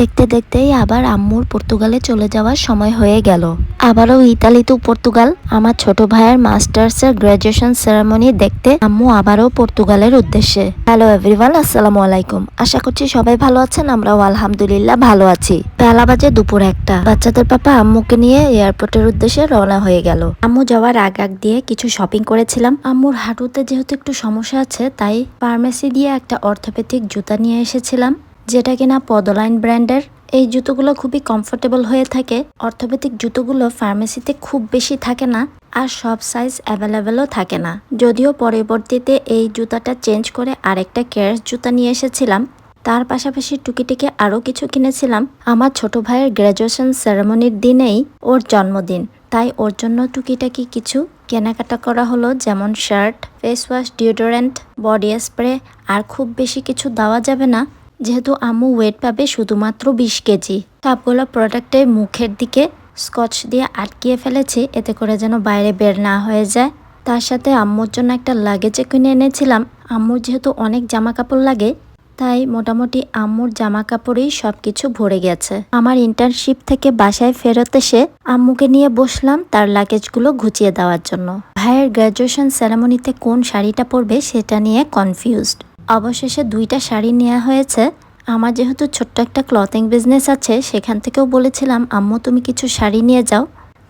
দেখতে দেখতেই আবার আম্মুর পর্তুগালে চলে যাওয়ার সময় হয়ে গেল। আবারও ইতালি টু পর্তুগাল। আমার ছোট ভাইয়ের মাস্টার্সের গ্রাজুয়েশন সেরেমনি দেখতে আম্মু আবারও পর্তুগালের উদ্দেশ্যে। হ্যালো এভরিওয়ান, আসসালামু আলাইকুম। আশা করছি সবাই ভালো আছেন, আমরাও আলহামদুলিল্লাহ ভালো আছি। বেলা বাজে দুপুর একটা। বাচ্চাদের পাপা আম্মুকে নিয়ে এয়ারপোর্টের উদ্দেশ্যে রওনা হয়ে গেল। আম্মু যাওয়ার আগ আগ দিয়ে কিছু শপিং করেছিলাম। আম্মুর হাঁটুতে যেহেতু একটু সমস্যা আছে, তাই ফার্মেসি দিয়ে একটা অর্থোপেথিক জুতা নিয়ে এসেছিলাম। যেটা কিনা পদলাইন ব্র্যান্ডের এই জুতোগুলো খুবই কমফোর্টেবল হয়ে থাকে। অর্থোপেডিক জুতোগুলো ফার্মেসিতে খুব বেশি থাকে না আর সব সাইজ অ্যাভেলেবেলও থাকে না। যদিও পরবর্তীতে এই জুতাটা চেঞ্জ করে আরেকটা কেয়ার জুতা নিয়ে এসেছিলাম। তার পাশাপাশি টুকিটিকে আরও কিছু কিনেছিলাম। আমার ছোট ভাইয়ের গ্র্যাজুয়েশন সেরেমনির দিনেই ওর জন্মদিন। তাই ওর জন্য টুকিটাকি কিছু কেনাকাটা করা হলো, যেমন shirt face wash deodorant body spray আর খুব বেশি কিছু দেওয়া যাবে না। যেহেতু আম্মু ওয়েট পাবে শুধুমাত্র বিশ কেজি। সবগুলো প্রোডাক্টে মুখের দিকে স্কচ দিয়ে আটকিয়ে ফেলেছি, এতে করে যেন বাইরে বের না হয়ে যায়। তার সাথে আম্মুর জন্য একটা লাগেজে কিনে এনেছিলাম। আম্মুর যেহেতু অনেক জামা কাপড় লাগে, তাই মোটামুটি আম্মুর জামা কাপড়েই সব কিছু ভরে গেছে। আমার ইন্টার্নশিপ থেকে বাসায় ফেরত এসে আম্মুকে নিয়ে বসলাম তার লাগেজগুলো ঘুচিয়ে দেওয়ার জন্য। ভাইয়ের গ্র্যাজুয়েশন সেরেমনিতে কোন শাড়িটা পরবে সেটা নিয়ে কনফিউজড অবশেষে দুইটা শাড়ি নেওয়া হয়েছে। আমার যেহেতু ছোট্ট একটা ক্লথিং বিজনেস আছে, সেখান থেকেও বলেছিলাম, আম্মু, তুমি কিছু শাড়ি নিয়ে যাও।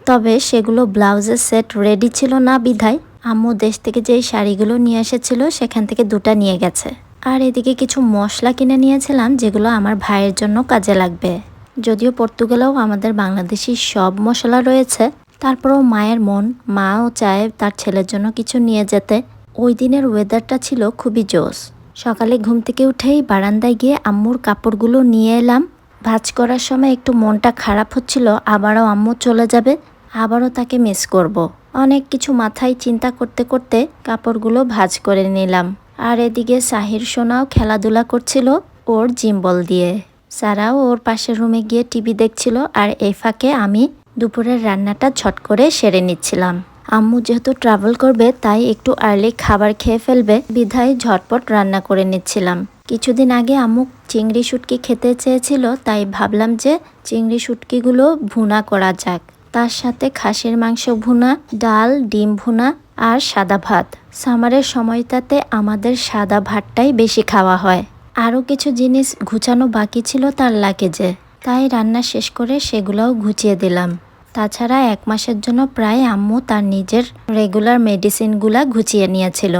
তবে সেগুলো ব্লাউজের সেট রেডি ছিল না বিধায়, আম্মু দেশ থেকে যেই শাড়িগুলো নিয়ে এসেছিল, সেখান থেকে দুটা নিয়ে গেছে। আর এদিকে কিছু মশলা কিনে নিয়েছিলাম, যেগুলো আমার ভাইয়ের জন্য কাজে লাগবে। যদিও পর্তুগালেও আমাদের বাংলাদেশি সব মশলা রয়েছে। তারপরেও মায়ের মন মাও চায় তার ছেলের জন্য কিছু নিয়ে যেতে। ওই দিনের ওয়েদারটা ছিল খুবই জোস সকালে ঘুম থেকে উঠেই বারান্দায় গিয়ে আম্মুর কাপড়গুলো নিয়ে এলাম। ভাজ করার সময় একটু মনটা খারাপ হচ্ছিল, আবারও আম্মু চলে যাবে, আবারও তাকে মিস করব। অনেক কিছু মাথায় চিন্তা করতে করতে কাপড়গুলো ভাজ করে নিলাম। আর এদিকে সাহির সোনাও খেলাধুলা করছিল ওর জিম্বল দিয়ে। সারাও ওর পাশের রুমে গিয়ে টিভি দেখছিল আর এই ফাঁকে আমি দুপুরের রান্নাটা ছট করে সেরে নিচ্ছিলাম। আম্মু যেহেতু ট্রাভেল করবে, তাই একটু আর্লি খাবার খেয়ে ফেলবে। বিধায় ঝটপট রান্না করে নিচ্ছিলাম। কিছুদিন আগে আম্মু চিংড়ি শুটকি খেতে চেয়েছিল, তাই ভাবলাম যে চিংড়ি শুটকিগুলো ভুনা করা যাক। তার সাথে খাসির মাংস ভুনা, ডাল, ডিম ভুনা আর সাদা ভাত। সামারের সময়টাতে আমাদের সাদা ভাতটাই বেশি খাওয়া হয়। আরও কিছু জিনিস ঘুচানো বাকি ছিল তার লাগেজে তাই রান্না শেষ করে সেগুলোও ঘুচিয়ে দিলাম। তাছাড়া এক মাসের জন্য প্রায় আম্মু তার নিজের রেগুলার মেডিসিনগুলা ঘুচিয়ে নিয়েছিল।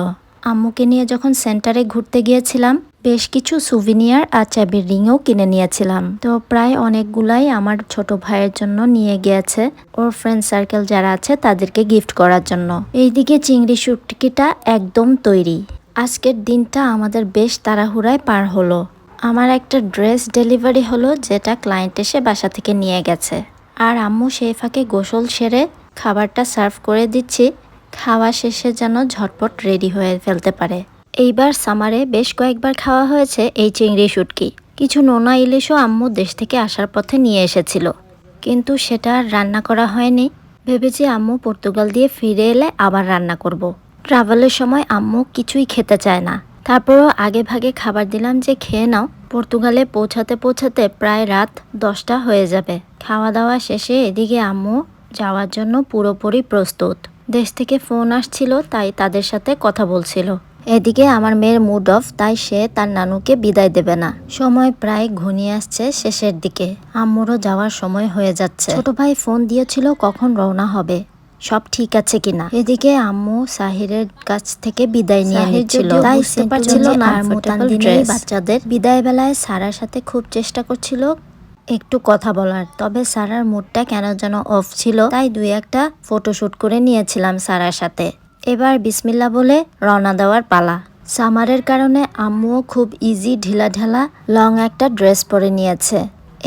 আম্মুকে নিয়ে যখন সেন্টারে ঘুরতে গিয়েছিলাম, বেশ কিছু সুভিনিয়ার আর চাবির রিংও কিনে নিয়েছিলাম। তো প্রায় অনেকগুলাই আমার ছোট ভাইয়ের জন্য নিয়ে গিয়েছে ওর ফ্রেন্ড সার্কেল যারা আছে তাদেরকে গিফট করার জন্য। এইদিকে চিংড়ি শুটকিটা একদম তৈরি। আজকের দিনটা আমাদের বেশ তাড়াহুড়ায় পার হলো। আমার একটা ড্রেস ডেলিভারি হলো যেটা ক্লায়েন্ট এসে বাসা থেকে নিয়ে গেছে। আর আম্মু সেই ফাঁকে গোসল সেরে খাবারটা সার্ভ করে দিচ্ছি। খাওয়া শেষে যেন ঝটপট রেডি হয়ে ফেলতে পারে। এইবার সামারে বেশ কয়েকবার খাওয়া হয়েছে এই চিংড়ি শুটকি। কিছু নোনা ইলিশও আম্মু দেশ থেকে আসার পথে নিয়ে এসেছিল। কিন্তু সেটা আর রান্না করা হয়নি। ভেবেছি আম্মু পর্তুগাল দিয়ে ফিরে এলে আবার রান্না করব। ট্রাভেলের সময় আম্মু কিছুই খেতে চায় না। তারপরও আগে ভাগে খাবার দিলাম যে খেয়ে নাও। পর্তুগালে পৌঁছাতে পৌঁছাতে প্রায় রাত দশটা হয়ে যাবে। খাওয়া দাওয়া শেষে এদিকে আম্মু যাওয়ার জন্য পুরোপুরি প্রস্তুত। দেশ থেকে ফোন আসছিল, তাই তাদের সাথে কথা বলছিল। এদিকে আমার মেয়ের মুড অফ, তাই সে তার নানুকে বিদায় দেবে না। সময় প্রায় ঘনিয়ে আসছে শেষের দিকে। আম্মুরও যাওয়ার সময় হয়ে যাচ্ছে। ছোট ভাই ফোন দিয়েছিল কখন রওনা হবে। সব ঠিক আছে কিনা? এদিকে আম্মু সাহিরের কাছ থেকে বিদায় নিয়ে নিচ্ছিল। তাই পারছিল না বাচ্চাদের। বিদায় বেলায় সারার সাথে খুব চেষ্টা করছিল একটু কথা বলার। তবে সারার মুডটা কেন যেন অফ ছিল তাই দুই একটা ফটোশুট করে নিয়েছিলাম সারার সাথে। এবার বিসমিল্লা বলে রওনা দেওয়ার পালা। সামারের কারণে আম্মুও খুব ইজি ঢিলা ঢালা লং একটা ড্রেস পরে নিয়েছে।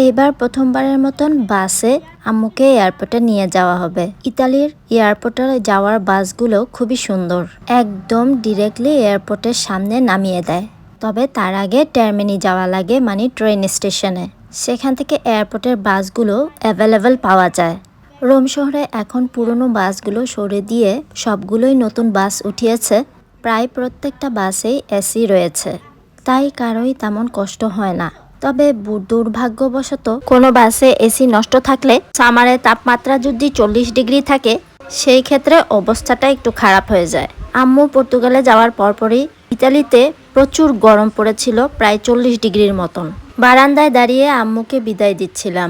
এইবার প্রথমবারের মতন বাসে আম্মুকে এয়ারপোর্টে নিয়ে যাওয়া হবে। ইতালির এয়ারপোর্টে যাওয়ার বাসগুলো খুবই সুন্দর। একদম ডিরেক্টলি এয়ারপোর্টের সামনে নামিয়ে দেয়। তবে তার আগে টার্মিনি যাওয়া লাগে মানে ট্রেন স্টেশনে। সেখান থেকে এয়ারপোর্টের বাসগুলো অ্যাভেলেবেল পাওয়া যায়। রোম শহরে এখন পুরনো বাসগুলো সরে দিয়ে সবগুলোই নতুন বাস উঠিয়েছে। প্রায় প্রত্যেকটা বাসেই এসি রয়েছে। তাই কারোই তেমন কষ্ট হয় না। তবে দুর্ভাগ্যবশত কোনো বাসে এসি নষ্ট থাকলে সামারে তাপমাত্রা যদি চল্লিশ ডিগ্রি থাকে, সেই ক্ষেত্রে অবস্থাটা একটু খারাপ হয়ে যায়। আম্মু পর্তুগালে যাওয়ার পরপরই ইতালিতে প্রচুর গরম পড়েছিল প্রায় চল্লিশ ডিগ্রির মতন। বারান্দায় দাঁড়িয়ে আম্মুকে বিদায় দিচ্ছিলাম।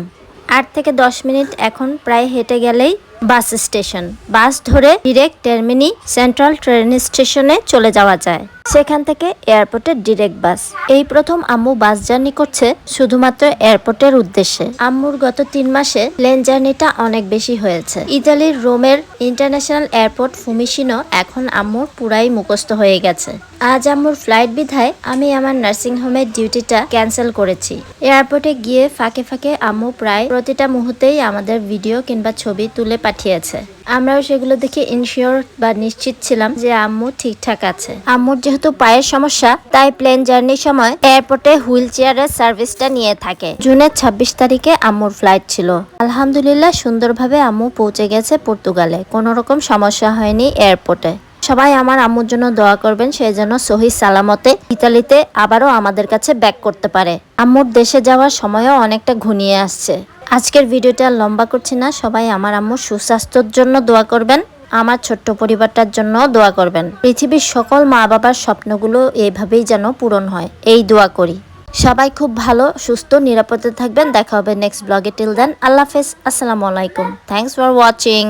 আট থেকে দশ মিনিট এখন প্রায় হেঁটে গেলেই বাস স্টেশন। বাস ধরে ডিরেক্ট টার্মিনি সেন্ট্রাল ট্রেন স্টেশনে চলে যাওয়া যায়। সেখান থেকে এয়ারপোর্টের ডিরেক্ট বাস। এই প্রথম আম্মু বাস জার্নি করছে শুধুমাত্র এয়ারপোর্টের উদ্দেশ্যে। আম্মুর গত তিন মাসে প্লেন জার্নিটা অনেক বেশি হয়েছে। ইতালির রোমের ইন্টারন্যাশনাল এয়ারপোর্ট ফুমিশিনো এখন আম্মুর পুরাই মুখস্থ হয়ে গেছে। আজ আম্মুর ফ্লাইট বিধায় আমি আমার নার্সিং হোমের ডিউটিটা ক্যান্সেল করেছি। এয়ারপোর্টে গিয়ে ফাঁকে ফাঁকে আম্মু প্রায় প্রতিটা মুহূর্তেই আমাদের ভিডিও কিংবা ছবি তুলে পাঠিয়েছে। আমরাও সেগুলো দেখে ইনশিওর বা নিশ্চিত ছিলাম যে আম্মু ঠিকঠাক আছে। আম্মুর যেহেতু পায়ের সমস্যা, তাই প্লেন জার্নির সময় এয়ারপোর্টে হুইল চেয়ারের সার্ভিসটা নিয়ে থাকে। জুনের ২৬ তারিখে আম্মুর ফ্লাইট ছিল। আলহামদুলিল্লাহ সুন্দরভাবে আম্মু পৌঁছে গেছে পর্তুগালে। কোনো রকম সমস্যা হয়নি এয়ারপোর্টে সবাই আমার আম্মুর জন্য দোয়া করবেন সেই জন্য সহি সালামতে ইতালিতে আবারও আমাদের কাছে ব্যাক করতে পারে। আম্মুর দেশে যাওয়ার সময়ও অনেকটা ঘনিয়ে আসছে। আজকের ভিডিওটা লম্বা করছি না, সবাই আমার আম্মু সুস্বাস্থ্যর জন্য দোয়া করবেন, আমার ছোট্ট পরিবারটার জন্য দোয়া করবেন। পৃথিবীর সকল মা বাবার স্বপ্নগুলো এভাবেই যেন পূরণ হয়, এই দোয়া করি। সবাই খুব ভালো, সুস্থ, নিরাপদে থাকবেন, দেখা হবে নেক্সট ব্লগে টিল দেন আল্লাহ হাফেজ, আসসালামু আলাইকুম। Thanks for watching